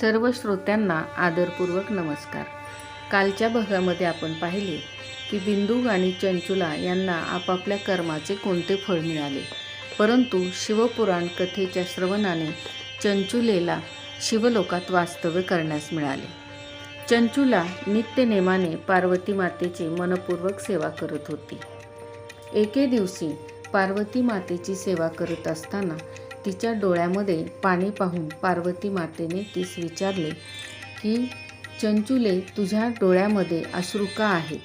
सर्व श्रोत्यांना आदरपूर्वक नमस्कार. कालच्या भागामध्ये आपण पाहिले की बिंदू आणि चंचुला यांना आपापल्या कर्माचे कोणते फळ मिळाले? परंतु शिवपुराण कथेच्या श्रवणाने चंचुलेला शिवलोकात वास्तव्य करण्यास मिळाले. चंचुला नित्यनेमाने पार्वती मातेची मनपूर्वक सेवा करत होती. एके दिवशी पार्वती मातेची सेवा करत असताना तिच्या डोळ्यामध्ये पाणी पाहून पार्वती मातेने तीस विचारले की चंचुले तुझ्या डोळ्यामध्ये अश्रू का आहेत.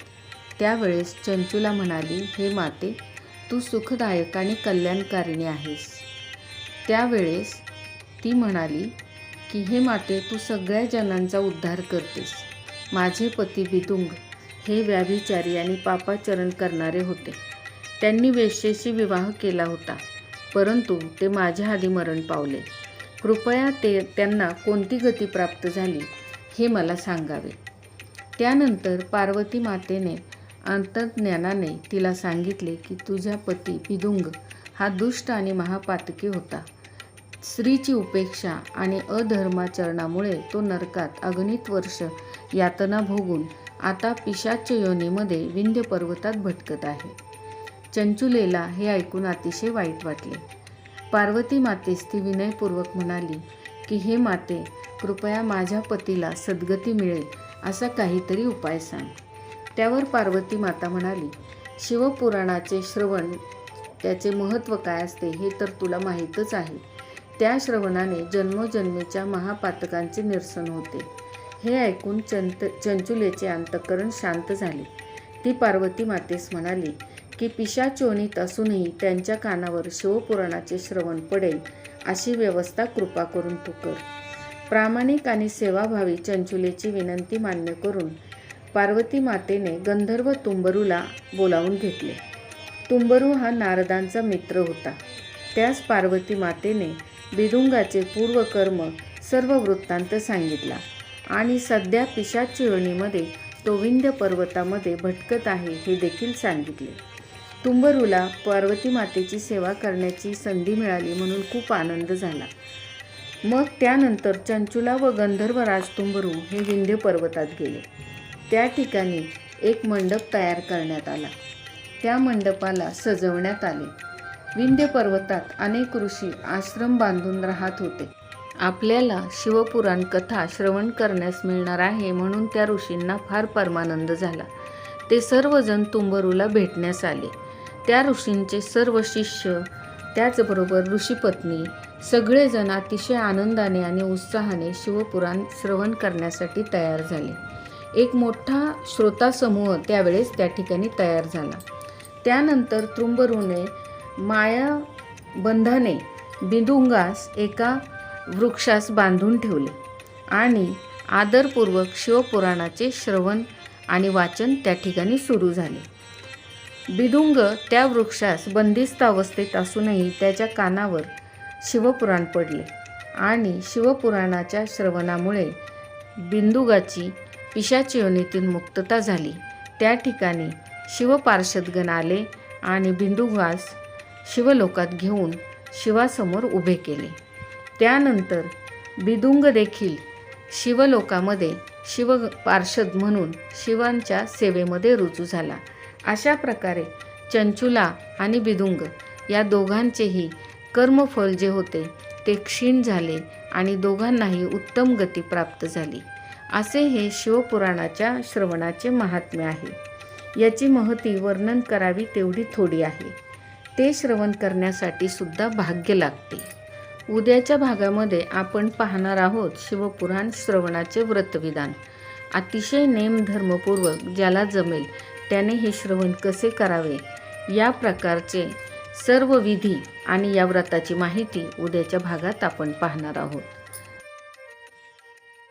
त्यावेळेस चंचुला म्हणाली हे माते तू सुखदायक आणि कल्याणकारिणी आहेस. त्यावेळेस ती म्हणाली की हे माते तू सगळ्या जनांचा उद्धार करतेस. माझे पती बिदुंग हे व्याभिचारी आणि पापाचरण करणारे होते. त्यांनी वेश्येशी विवाह केला होता. परंतु ते माझ्या आधी मरण पावले. कृपया ते त्यांना कोणती गती प्राप्त झाली हे मला सांगावे. त्यानंतर पार्वती मातेने अंतर्ज्ञानाने तिला सांगितले की तुझ्या पती पिदुंग हा दुष्ट आणि महापातकी होता. स्त्रीची उपेक्षा आणि अधर्माचरणामुळे तो नरकात अगणित वर्ष यातना भोगून आता पिशाच योनीमध्ये विंध्य पर्वतात भटकत आहे. चंचुलेला हे ऐकून अतिशय वाईट वाटले. पार्वती मातेस ती विनयपूर्वक म्हणाली की हे माते कृपया माझ्या पतीला सद्गती मिळेल असा काहीतरी उपाय सांग. त्यावर पार्वती माता म्हणाली शिवपुराणाचे श्रवण त्याचे महत्त्व काय असते हे तर तुला माहीतच आहे. त्या श्रवणाने जन्मोजन्मीच्या महापातकांचे निरसन होते. हे ऐकून चंत चंचुलेचे अंतकरण शांत झाले. ती पार्वती मातेस म्हणाली की पिशाचोनीत असूनही त्यांच्या कानावर शिवपुराणाचे श्रवण पडेल अशी व्यवस्था कृपा करून तू कर. प्रामाणिक आणि सेवाभावी चंचुलेची विनंती मान्य करून पार्वती मातेने गंधर्व तुंबरूला बोलावून घेतले. तुंबरू हा नारदांचा मित्र होता. त्यास पार्वती मातेने बिदुंगाचे पूर्वकर्म सर्व वृत्तांत सांगितला आणि सध्या पिशाच योनीमध्ये तो विंध्य पर्वतामध्ये भटकत आहे हे देखील सांगितले. तुंबरूला पार्वती मातेची सेवा करण्याची संधी मिळाली म्हणून खूप आनंद झाला. मग त्यानंतर चंचुला व गंधर्व राजतुंबरू हे विंध्य पर्वतात गेले. त्या ठिकाणी एक मंडप तयार करण्यात आला. त्या मंडपाला सजवण्यात आले. विंध्य पर्वतात अनेक ऋषी आश्रम बांधून राहत होते. आपल्याला शिवपुराण कथा श्रवण करण्यास मिळणार आहे म्हणून त्या ऋषींना फार परमानंद झाला. ते सर्वजण तुंबरूला भेटण्यास आले. त्या ऋषींचे सर्व शिष्य त्याचबरोबर ऋषीपत्नी सगळेजण अतिशय आनंदाने आणि उत्साहाने शिवपुराण श्रवण करण्यासाठी तयार झाले. एक मोठा श्रोतासमूह त्यावेळेस त्या ठिकाणी तयार झाला. त्यानंतर तुंबरूने माया बंधाने बिंदुंगास एका वृक्षास बांधून ठेवले आणि आदरपूर्वक शिवपुराणाचे श्रवण आणि वाचन त्या ठिकाणी सुरू झाले. बिदुंग त्या वृक्षास बंदिस्त अवस्थेत असूनही त्याच्या कानावर शिवपुराण पडले आणि शिवपुराणाच्या श्रवणामुळे बिंदुगाची पिशाची योनीतून मुक्तता झाली. त्या ठिकाणी शिवपार्षदगण आले आणि बिंदुगास शिवलोकात घेऊन शिवासमोर उभे केले. त्यानंतर बिदुंग देखील शिवलोकामध्ये शिव पार्षद म्हणून शिवांच्या सेवेमध्ये रुजू झाला. अशा प्रकारे चंचुला आणि बिदुंग या दोघांचेही कर्मफल जे होते ते क्षीण झाले आणि दोघांनाही उत्तम गती प्राप्त झाली. असे हे शिवपुराणाच्या श्रवणाचे महात्म्य आहे. याची महती वर्णन करावी तेवढी थोडी आहे. ते श्रवण करण्यासाठी सुद्धा भाग्य लागते. उद्याच्या भागामध्ये आपण पाहणार आहोत शिवपुराण श्रवणाचे व्रतविधान. अतिशय नेमधर्मपूर्वक ज्याला जमेल त्याने हे श्रवण कसे करावे? या प्रकारचे सर्व विधी आणि या व्रताची माहिती उद्याच्या भागात आपण पाहणार आहोत.